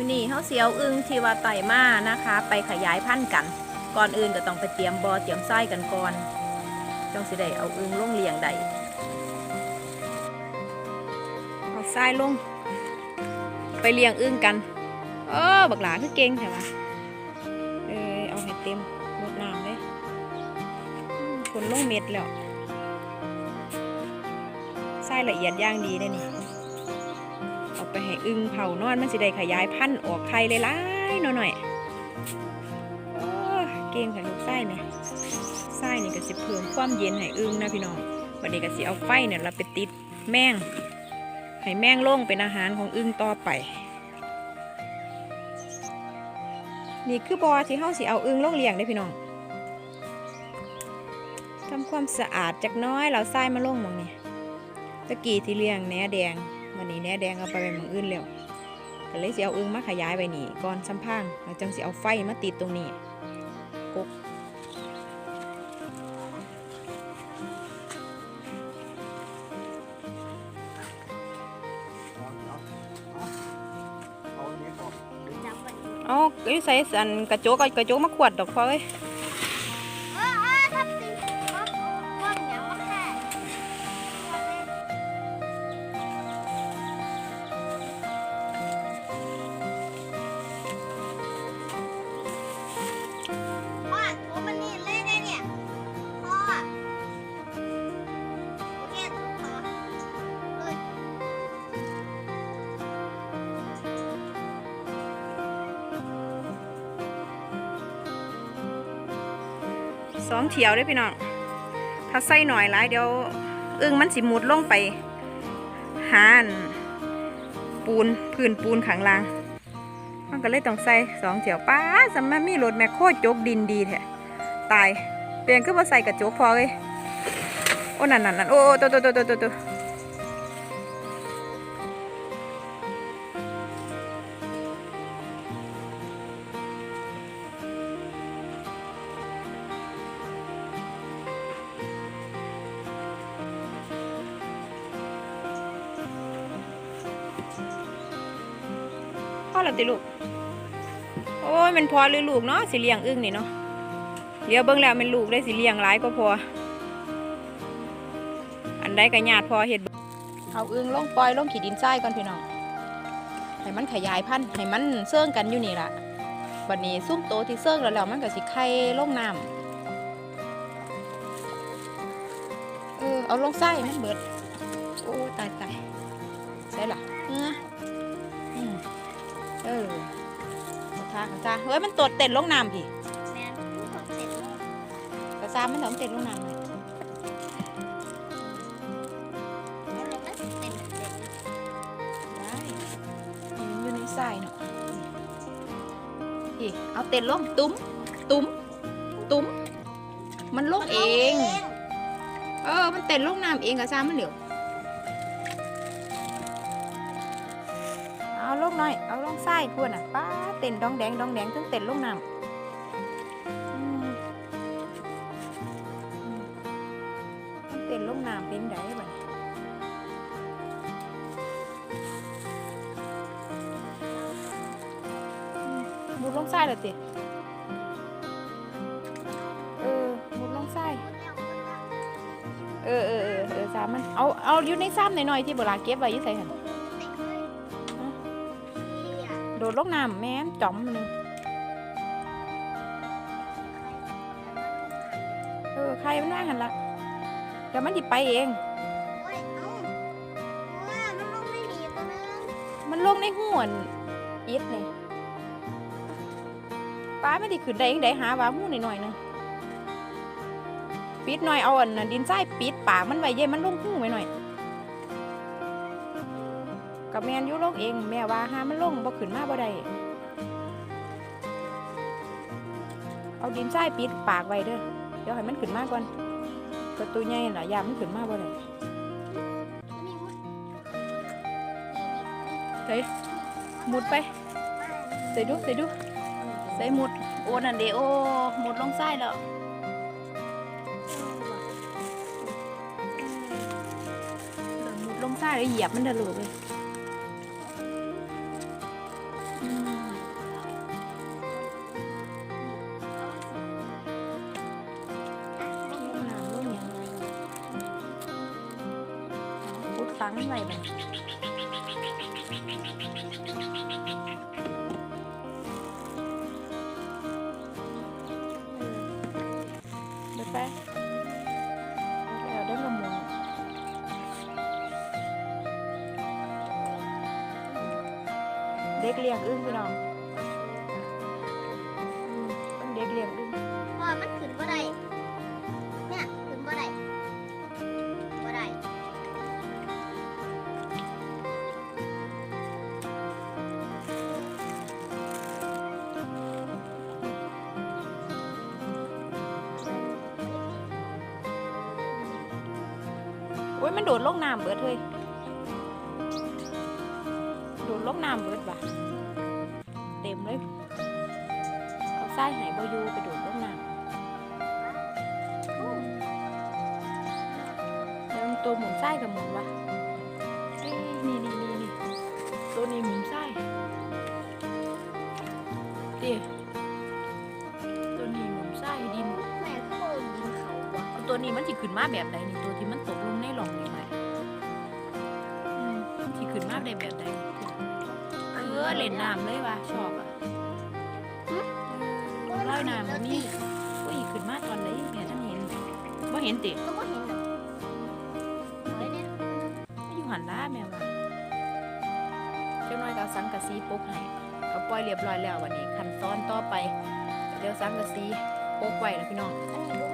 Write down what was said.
มือนี้เขาเสียวอึงที่ว่าไต่มานะคะ ไปขยายพันธุ์กัน ก่อนอื่นก็ต้องไปเตรียมบอเตรียมไส้กันก่อนจังสิได้เอาอึงลงเลี้ยงได้เอาไส้ลง ไปเลี้ยงอึงกันเออบักหลาคือเก่งใช่ปะเออเอาให้เต็มหมดน้ำเลยคนลงเม็ดแล้วไส้ละเอียดย่างดีเลยนี่ เอาไปให้อึงเผานอนมันสิได้ขยายพันธุ์ออกไข่หลายๆหน่อยๆโอ้ยเก่งค่ะลูกไส้เนี่ยไส้นี่ก็สิเพิ่มความเย็นให้อึงนะพี่น้องบัดนี้ก็สิเอาไฟเนี่ยเราไปติดแมงให้แมงล่งเป็นอาหารของอึงต่อไปนี่คือบอที่เฮาสิเอาอึงล่งเลี้ยงได้พี่น้องทำความสะอาดจักน้อยเราไส้มาล่งมองนี่ตะกี้ที่เลี้ยงแหนแดง วันนี้แน่แดงเอาไปเป็นหมองอื่นแล้วก็เลยสิเอาอึงมาขยายไปนี่ก่อนซ้ำพังแล้วจังสิเอาไฟมาติดตรงนี้กกจับมันเอาไอ้ใส่อันกระโจกกระโจกมาขวดดอกพอเอ้ย สองเถียวได้พี่น้อง ถ้าใส่หน่อยหลายเดี๋ยวอึ้งมันสิมุดลงไปหานปูนพื้นปูนขังลางมันก็เลยต้องใส่สองเถียวป้าสำมันมีรถแมคโครจกดินดีแท้ตายเปลี่ยนก็มาใส่กระจกพอเลยโอ้นั่นนั่นนั่นโอ้ตัวตัวตัวตัวตัว อเราติลูก โอ้ยมันพอหรือลูกเนาะสิเลี้ยงอึ้งนี่เนาะเดี๋ยวเบิ่งแล้วมันลูกได้สิเลี้ยงหลายก็พอ อันใดก็ญาติพอเฮ็ดเอาอึ้งลงปล่อยลงขีดินทรายก่อนพี่น้องให้มันขยายพันธุ์ให้มันเสื่องกันอยู่นี่ล่ะบัดนี้ซุ่มโตที่เสื่องแล้วแล้วมันก็สิไข่ลงน้ำเออเอาลงทรายมันเบิด โอ้ตายตายใช่ล่ะเอออืม เออกระซากระซาเฮ้ยมันตดเต็ดลงน้ำพี่แม่ลูกเสร็จแล้วกระซามันถมเต็ดลงน้ำเลยแล้วเราก็เป็นเสร็จได้มันอยู่ในทรายเนาะพี่เอาเต็ดลงตุ้มตุ้มตุ้มมันลงเอง เออ มันเต็ดลงน้ำเองกระซามันเหลว งหน่อย เอาลงทรายพวนอะป้าเต็นดองแดงดองแดงถึงเต็ดลงน้ำเต็ดลงน้ำเป็นไดบ้าดมุดลงไส้เลยติเออมุดลงไส้เออเออเออเออซ้ำมันเอาเอาอยู่ในซ้ำหน่อยๆที่โบราณเก็บไว้ยี่ใส่หัน โดดลงน้ำแม่นจอมมันหนึงเออใครมันว่าหันละเดี๋ยวมันดิไปเอง มันลงในห่วนอิดนี่ป้าไม่ได้ขึ้นได้ยังไดหาว่าหูหน่อยหนึงปิดหน่อยเอาอันนั้นดินทรายปิดปากมันไว้เย่มันลงหูไว้หน่อย กับแมนอยุลงเอง แม่ว่าหามันลงบ่ขึ้นมาบ่ได้เอาดินทรายปิดปากไว้เด้อเดี๋ยวให้มันขึ้นมาก่อนประตูใหญ่น่ะยามมันขึ้นมาบ่ได้เฮ้ยมุดไปใส่ดูใส่ดูใส่หมุดโอ้นั่นเดโอหมุดลงไส้แล้วหมุดลงไส้แล้วเหยียบมันเดือดเลยางไว้บัดเดี๋ยวไปแล้วได้ละหมวงเด็กเลี้ยงอึ้งพี่น้อง โอ้ยมันโดดลงน้ำเบิดเลยโดดลงน้ำเบิดว่ะเต็มเลย เอาไส้หายบอยูไปโดดลงน้ำแล้วมันตัวหมุนไส้กับหมุนวะเอ้ยนี่นี่นี่นี่ตัวนี้หมุนไส้เดี๋ยวตัวนี้หมุนไส้ดิน แม่ก็บ่ยิงเขาบ่ตัวนี้มันสิขึ้นมาแบบใดนี่ตัวที่มัน ออเล่นน้ำเลยว่ะชอบอะเออลอยน้ำมันมีอุ้ยขึ้นมาตอนไหนแม่ท่านเห็นว่าเห็นติก็บ่เห็นหรอกเฮ้ยเนี่ยไม่อยู่หันล้าแม่ว่ะเจ้าน้อยก็เอาสังกะสีปกให้เอาปล่อยเรียบร้อยแล้ววันนี้ขั้นตอนต่อไปเดี๋ยวสังกะสีปกไว้แล้วพี่น้องอันนี้บ่